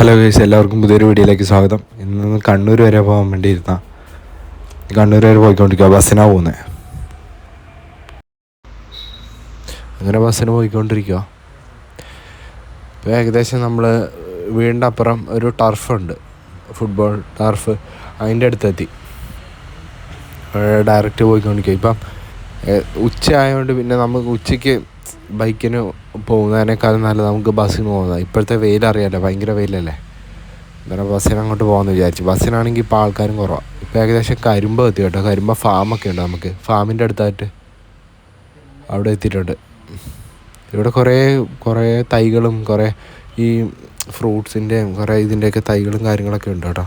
Hello guys എല്ലാവർക്കും പുതിയൊരു വീഡിയോയിലേക്ക് സ്വാഗതം. ഇന്ന് കണ്ണൂർ വരെ പോകാൻ വേണ്ടി ഇരുന്ന. കണ്ണൂർ വരെ പോയിക്കൊണ്ടിരിക്കുക ബസ്സിനാ പോകുന്നത് അങ്ങനെ ബസ്സിന് പോയിക്കൊണ്ടിരിക്കുക ഇപ്പോൾ ഏകദേശം നമ്മൾ വീടിന്റെ അപ്പുറം ഒരു ടർഫുണ്ട് ഫുട്ബോൾ ടർഫ് അതിന്റെ അടുത്തെത്തി. ഡയറക്റ്റ് പോയിക്കൊണ്ടിരിക്കുക ഇപ്പം ഉച്ച ആയതുകൊണ്ട് പിന്നെ നമുക്ക് ഉച്ചയ്ക്ക് ബൈക്കിന് പോകുന്നതിനേക്കാളും നല്ലത് നമുക്ക് ബസ്സിന് പോകുന്നത്. ഇപ്പോഴത്തെ വെയിലറിയാമല്ലോ ഭയങ്കര വെയിലല്ലേ? അന്നേരം ബസ്സിന് അങ്ങോട്ട് പോകാമെന്ന് വിചാരിച്ചു. ബസ്സിനാണെങ്കിൽ ഇപ്പോൾ ആൾക്കാരും കുറവാണ് ഇപ്പോൾ ഏകദേശം കരിമ്പ് എത്തി കേട്ടോ. കരിമ്പ ഫാമൊക്കെ ഉണ്ട് നമുക്ക്. ഫാമിന്റെ അടുത്തായിട്ട് അവിടെ എത്തിയിട്ടുണ്ട്. ഇവിടെ കുറേ കുറേ തൈകളും കുറേ ഈ ഫ്രൂട്ട്സിന്റെയും കുറേ ഇതിന്റെയൊക്കെ തൈകളും കാര്യങ്ങളൊക്കെ ഉണ്ട് കേട്ടോ.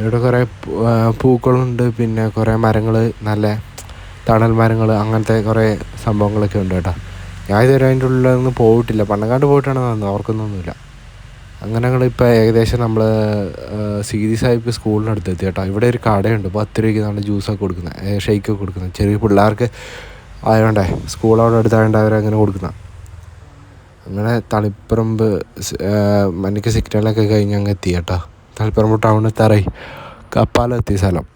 ഇവിടെ കുറേ പൂക്കളുണ്ട്. പിന്നെ കുറേ മരങ്ങൾ നല്ല തണൽ മരങ്ങൾ അങ്ങനത്തെ കുറേ സംഭവങ്ങളൊക്കെ ഉണ്ട് കേട്ടോ. ഞാൻ ഇതുവരെ അതിന്റെ ഉള്ളിലൊന്നും പോയിട്ടില്ല. പണ്ടങ്ങാണ്ട് പോയിട്ടാണ് വന്നത് ഓർക്കുന്നൊന്നുമില്ല അങ്ങനെ ഞങ്ങളിപ്പോൾ ഏകദേശം നമ്മൾ സീതി സാഹിബ് സ്കൂളിനടുത്ത് എത്തി കേട്ടോ. ഇവിടെ ഒരു കടയുണ്ട്. പത്ത് രൂപയ്ക്ക് നല്ല ജ്യൂസൊക്കെ കൊടുക്കുന്നത് ഷെയ്ക്കൊക്കെ കൊടുക്കുന്നത് ചെറിയ പിള്ളേർക്ക് ആയതുകൊണ്ടേ സ്കൂൾ അവിടെ അടുത്തായതുകൊണ്ട് അവരങ്ങനെ കൊടുക്കുന്നത് അങ്ങനെ തളിപ്പറമ്പ് മനിക്ക് സിഗ്നലൊക്കെ കഴിഞ്ഞ് അങ്ങ് എത്തി കേട്ടോ. തളിപ്പറമ്പ് ടൗണിൽ തറയി കപ്പാലെത്തിയ സ്ഥലം.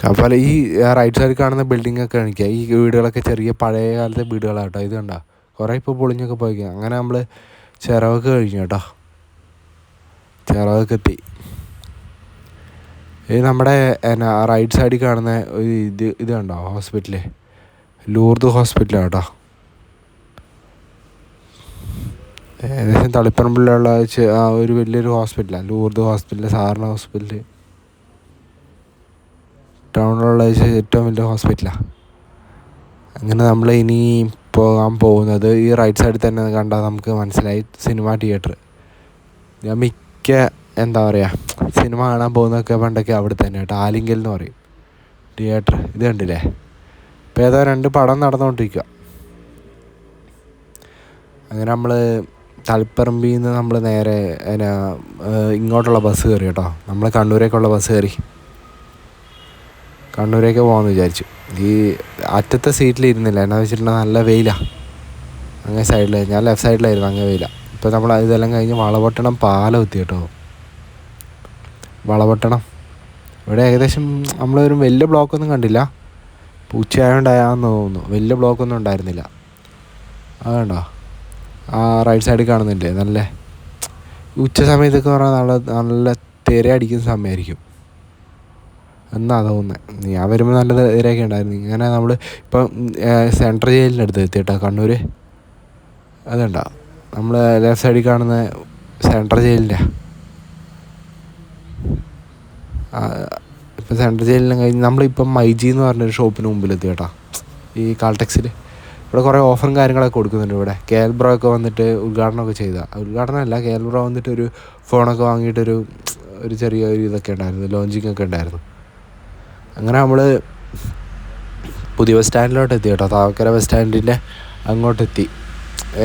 കപ്പാല ഈ റൈറ്റ് സൈഡിൽ കാണുന്ന ബിൽഡിംഗ് ഒക്കെ കാണിക്കുക. ഈ വീടുകളൊക്കെ ചെറിയ പഴയ കാലത്തെ വീടുകളാണ് കേട്ടോ ഇത് കണ്ടോ? കുറേ ഇപ്പോൾ പൊളിഞ്ഞൊക്കെ പോയി. അങ്ങനെ നമ്മൾ ചിറവൊക്കെ കഴിഞ്ഞു കേട്ടോ. ചിറവൊക്കെ എത്തി. ഈ നമ്മുടെ എന്നാ റൈറ്റ് സൈഡിൽ കാണുന്ന ഒരു ഇത് ഇത് കണ്ടോ? ഹോസ്പിറ്റൽ ലൂർദ് ഹോസ്പിറ്റലാണ് കേട്ടോ. ഏകദേശം തളിപ്പറമ്പിലുള്ള ഒരു വലിയൊരു ഹോസ്പിറ്റലാണ് ലൂർദ് ഹോസ്പിറ്റൽ സാറിന് ഹോസ്പിറ്റൽ ടൗണിലുള്ള ഏറ്റവും വലിയ ഹോസ്പിറ്റലാണ് അങ്ങനെ നമ്മൾ ഇനി പോകാൻ പോകുന്നത് ഈ റൈറ്റ് സൈഡിൽ തന്നെ കണ്ടാൽ നമുക്ക് മനസ്സിലായി സിനിമ തിയേറ്റർ. ഞാൻ മിക്ക എന്താ പറയുക സിനിമ കാണാൻ പോകുന്നതൊക്കെ പണ്ടൊക്കെ അവിടെ തന്നെ കേട്ടോ ആലിങ്കൽ എന്ന് പറയും. തിയേറ്റർ ഇത് കണ്ടില്ലേ? ഇപ്പോൾ ഏതോ രണ്ട് പടം നടന്നുകൊണ്ടിരിക്കുക അങ്ങനെ നമ്മൾ തളിപ്പറമ്പിൽ നിന്ന് നമ്മൾ നേരെ എന്നാ ഇങ്ങോട്ടുള്ള ബസ് കയറി കേട്ടോ. നമ്മൾ കണ്ണൂരേക്കുള്ള ബസ് കയറി കണ്ണൂരേക്ക് പോകാമെന്ന് വിചാരിച്ചു. ഈ അറ്റത്തെ സീറ്റിൽ ഇരുന്നില്ല എന്നാ വെച്ചിട്ടുണ്ടെങ്കിൽ നല്ല വെയിലാണ് അങ്ങേ സൈഡിൽ ഞാൻ ലെഫ്റ്റ് സൈഡിലായിരുന്നു അങ്ങേ വെയിലാണ് ഇപ്പോൾ നമ്മൾ ഇതെല്ലാം കഴിഞ്ഞ് വളപട്ടണം പാലം എത്തി കേട്ടോ. വളപട്ടണം. ഇവിടെ ഏകദേശം നമ്മളൊരു വലിയ ബ്ലോക്കൊന്നും കണ്ടില്ല. പൂച്ചയായോണ്ടായെന്ന് തോന്നുന്നു. വലിയ ബ്ലോക്കൊന്നും ഉണ്ടായിരുന്നില്ല. അത് കണ്ടോ ആ റൈറ്റ് സൈഡിൽ കാണുന്നുണ്ട്. നല്ല ഉച്ച സമയത്തൊക്കെ പറഞ്ഞാൽ നല്ല നല്ല തിര അടിക്കുന്ന സമയമായിരിക്കും. എന്നാ തോന്നുന്നത് ഞാൻ വരുമ്പോൾ നല്ല തിരയൊക്കെ ഉണ്ടായിരുന്നു. ഇങ്ങനെ നമ്മൾ ഇപ്പം സെൻട്രൽ ജയിലിന്റെ അടുത്ത് എത്തി കേട്ടോ കണ്ണൂർ അതുണ്ട നമ്മൾ ലെഫ്റ്റ് സൈഡിൽ കാണുന്ന സെൻട്രൽ ജയിലിന്റെ ഇപ്പം സെൻട്രൽ ജയിലിലും കഴിഞ്ഞ് നമ്മളിപ്പം മൈജി എന്ന് പറഞ്ഞൊരു ഷോപ്പിന് മുമ്പിലെത്തി കേട്ടോ ഈ കാൾടെക്സിൽ ഇവിടെ കുറേ ഓഫറും കാര്യങ്ങളൊക്കെ കൊടുക്കുന്നുണ്ട് ഇവിടെ. കെ എൽ ബ്രോ ഒക്കെ വന്നിട്ട് ഉദ്ഘാടനമൊക്കെ ചെയ്ത. ഉദ്ഘാടനമല്ല കെ എൽ ബ്രോ വന്നിട്ട് ഒരു ഫോണൊക്കെ വാങ്ങിയിട്ടൊരു ഒരു ചെറിയ ഒരു ഇതൊക്കെ ഉണ്ടായിരുന്നു ലോഞ്ചിങ് ഒക്കെ ഉണ്ടായിരുന്നു. അങ്ങനെ നമ്മൾ പുതിയ ബസ് സ്റ്റാൻഡിലോട്ട് എത്തി കേട്ടോ. താവക്കര ബസ് സ്റ്റാൻഡിന്റെ അങ്ങോട്ടെത്തി.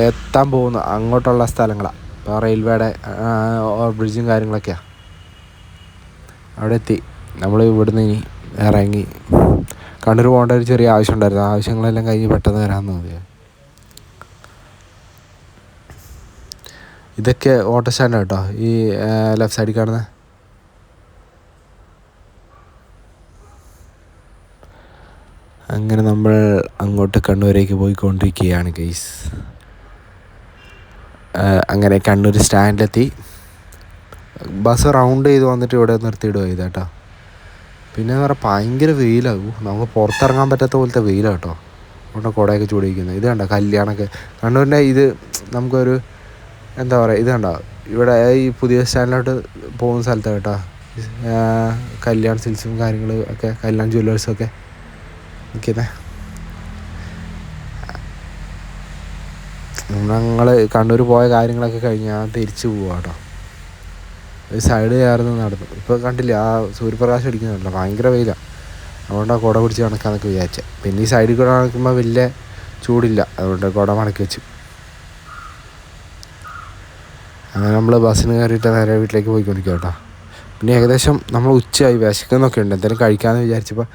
എത്താൻ പോകുന്ന അങ്ങോട്ടുള്ള സ്ഥലങ്ങളാണ് ഇപ്പോൾ റെയിൽവേയുടെ ബ്രിഡ്ജും കാര്യങ്ങളൊക്കെയാണ് അവിടെ എത്തി നമ്മൾ ഇവിടുന്ന് ഇനി ഇറങ്ങി. കണ്ണൂർ പോകേണ്ട ഒരു ചെറിയ ആവശ്യം ഉണ്ടായിരുന്നു. ആവശ്യങ്ങളെല്ലാം കഴിഞ്ഞ് പെട്ടെന്ന് വരാമെന്ന് മതി ഇതൊക്കെ ഓട്ടോ സ്റ്റാൻഡ് കേട്ടോ. ഈ ലെഫ്റ്റ് സൈഡിൽ കാണുന്ന അങ്ങനെ നമ്മൾ അങ്ങോട്ട് കണ്ണൂരേക്ക് പോയിക്കൊണ്ടിരിക്കുകയാണ് ഗൈസ് അങ്ങനെ കണ്ണൂർ സ്റ്റാൻഡിലെത്തി. ബസ് റൗണ്ട് ചെയ്ത് വന്നിട്ട് ഇവിടെ നിർത്തിയിടുക ചെയ്തേട്ടോ പിന്നെ പറഞ്ഞാൽ ഭയങ്കര വെയിലാകും നമുക്ക് പുറത്തിറങ്ങാൻ പറ്റാത്ത പോലത്തെ വെയിലാണ് കേട്ടോ. അതുകൊണ്ട് കുടയൊക്കെ ചൂടിയിരിക്കുന്നത്. ഇത് കണ്ടോ കല്യാണമൊക്കെ. കണ്ണൂരിന്റെ ഇത് നമുക്കൊരു എന്താ പറയുക ഇത് കണ്ടോ? ഇവിടെ ഈ പുതിയ സ്റ്റാൻഡിലോട്ട് പോകുന്ന സ്ഥലത്താണ് കേട്ടോ. കല്യാൺ സിൽസും കാര്യങ്ങളും ഒക്കെ കല്യാൺ ജ്വല്ലേഴ്സും ഒക്കെ നിൽക്കുന്നത് ഞങ്ങൾ കണ്ണൂർ പോയ കാര്യങ്ങളൊക്കെ കഴിഞ്ഞ് ഞാൻ തിരിച്ചു പോവാ കേട്ടോ ഒരു സൈഡ് കയറുന്ന നടന്നു. ഇപ്പോൾ കണ്ടില്ല ആ സൂര്യപ്രകാശം അടിക്കുന്നുണ്ടല്ലോ ഭയങ്കര വെയിലാണ് അതുകൊണ്ടാണ് കുട പിടിച്ച് നടക്കാമെന്നൊക്കെ വിചാരിച്ചത് പിന്നെ ഈ സൈഡിൽ കൂടെ നടക്കുമ്പോൾ വലിയ ചൂടില്ല. അതുകൊണ്ട് കുട മടക്കി വെച്ചു. അങ്ങനെ നമ്മൾ ബസ്സിന് കയറിയിട്ട് നേരെ വീട്ടിലേക്ക് പോയിക്കൊണ്ടിരിക്കുക കേട്ടോ പിന്നെ ഏകദേശം നമ്മൾ ഉച്ചയായി വിശക്കുന്നൊക്കെ ഉണ്ട്. എന്തെങ്കിലും കഴിക്കാമെന്ന് വിചാരിച്ചപ്പോൾ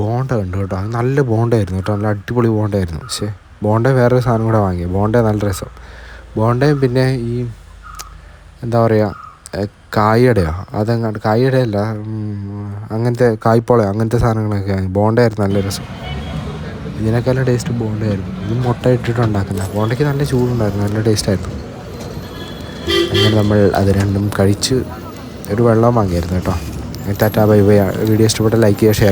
ബോണ്ട ഉണ്ട് കേട്ടോ. അത് നല്ല ബോണ്ടായിരുന്നു കേട്ടോ. നല്ല അടിപൊളി ബോണ്ടായിരുന്നു പക്ഷേ ബോണ്ട വേറൊരു സാധനം കൂടെ വാങ്ങി ബോണ്ട നല്ല രസം. ബോണ്ടയും പിന്നെ ഈ എന്താ പറയുക കായടയോ. അതെങ്ങാണ്ട് കായടയല്ല അങ്ങനത്തെ കായ്പോളയോ അങ്ങനത്തെ സാധനങ്ങളൊക്കെ ബോണ്ടയായിരുന്നു നല്ല രസം. ഇതിനേക്കാളും ടേസ്റ്റ് ബോണ്ടയായിരുന്നു. ഇത് മുട്ട ഇട്ടിട്ട് ഉണ്ടാക്കുന്ന. ബോണ്ടയ്ക്ക് നല്ല ചൂടുണ്ടായിരുന്നു. നല്ല ടേസ്റ്റായിരുന്നു. അങ്ങനെ നമ്മൾ അത് രണ്ടും കഴിച്ച് ഒരു വെള്ളം വാങ്ങിയായിരുന്നു കേട്ടോ. Tata bye bye. വീഡിയോ ഇഷ്ടപ്പെട്ട ലൈക്ക് ചെയ്യുക ഷെയർ